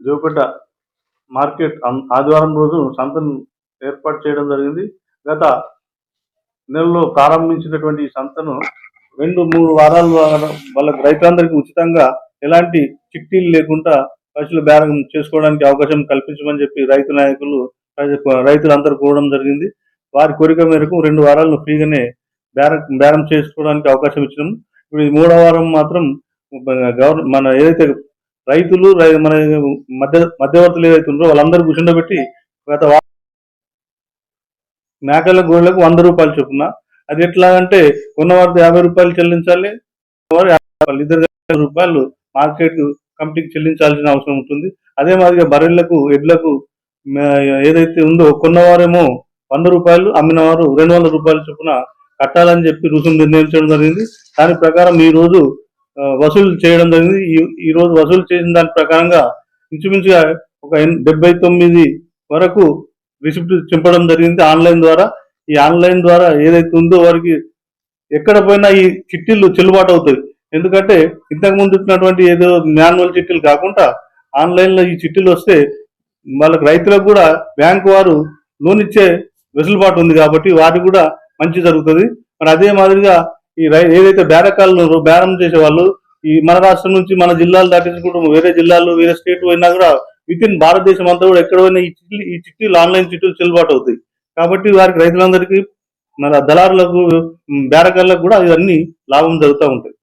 జోపేట market ఆదివారం రోజు సంతను ఏర్పాటు చేయడం జరిగింది. గత నెలలో ప్రారంభించినటువంటి ఈ సంతను రెండు మూడు వారాల ద్వారా రైతులందరికీ ఉచితంగా ఎలాంటి చిట్టీలు లేకుండా పశువుల బేరం చేసుకోవడానికి అవకాశం కల్పించమని చెప్పి రైతు నాయకులు రైతులందరూ కోరడం జరిగింది. వారి కోరిక మేరకు రెండు వారాలను ఫ్రీగానే బేరం బేరం చేసుకోవడానికి అవకాశం ఇచ్చినాము ఇప్పుడు ఈ మూడో వారం మాత్రం గవర్న మన ఏదైతే రైతులు రై- మన మధ్య మధ్యవర్తులు ఏదైతే ఉన్నారో వాళ్ళందరూ కూర్చుండబెట్టి గత మేకల గోళ్ళకు వంద రూపాయలు చొప్పున. అది ఎట్లా అంటే కొన్నవారికి యాభై రూపాయలు చెల్లించాలి రూపాయలు. ఇద్దరు రూపాయలు మార్కెట్ కమిటీకి చెల్లించాల్సిన అవసరం ఉంటుంది. అదే మాదిరిగా బర్రెలకు ఎడ్లకు ఏదైతే ఉందో కొన్నవారేమో వంద రూపాయలు అమ్మిన వారు రెండు వందల రూపాయల చొప్పున కట్టాలని చెప్పి రుసుము నిర్ణయించడం జరిగింది. దాని ప్రకారం ఈ రోజు వసూలు చేయడం జరిగింది. ఈ- రోజు వసూలు చేసిన దాని ప్రకారంగా ఇంచుమించుగా ఒక డెబ్బై తొమ్మిది వరకు రిసిప్ట్ చింపడం జరిగింది. ఆన్లైన్ ద్వారా ఈ ఆన్లైన్ ద్వారా ఏదైతే ఉందో వారికి ఎక్కడ పోయినా ఈ చిట్టీలు చెల్లుబాటు అవుతాయి. ఎందుకంటే ఇంతకు ముందు ఇచ్చినటువంటి ఏదో మాన్యువల్ చిట్టీలు కాకుండా ఆన్లైన్లో ఈ చిట్టీలు వస్తే వాళ్ళకి రైతులకు కూడా బ్యాంకు వారు లోన్ ఇచ్చే వెసులుబాటు ఉంది కాబట్టి వారికి కూడా మంచి జరుగుతుంది. మరి అదే మాదిరిగా ఈ రై ఏదైతే బేరకాలను బేరం చేసే వాళ్ళు ఈ మన రాష్ట్రం నుంచి మన జిల్లాలు దాటించుకుంటూ వేరే జిల్లాలు వేరే స్టేట్ పోయినా కూడా విత్ ఇన్ భారతదేశం అంతా కూడా ఎక్కడ పోయినా ఈ చిట్లు ఈ చిట్టీలు ఆన్లైన్ చిట్లు చెల్లుబాటు అవుతాయి. కాబట్టి వారికి రైతులందరికీ మన దళారులకు ఉమ్, బేరకాళ్ళకు కూడా ఇవన్నీ లాభం జరుగుతూ ఉంటాయి.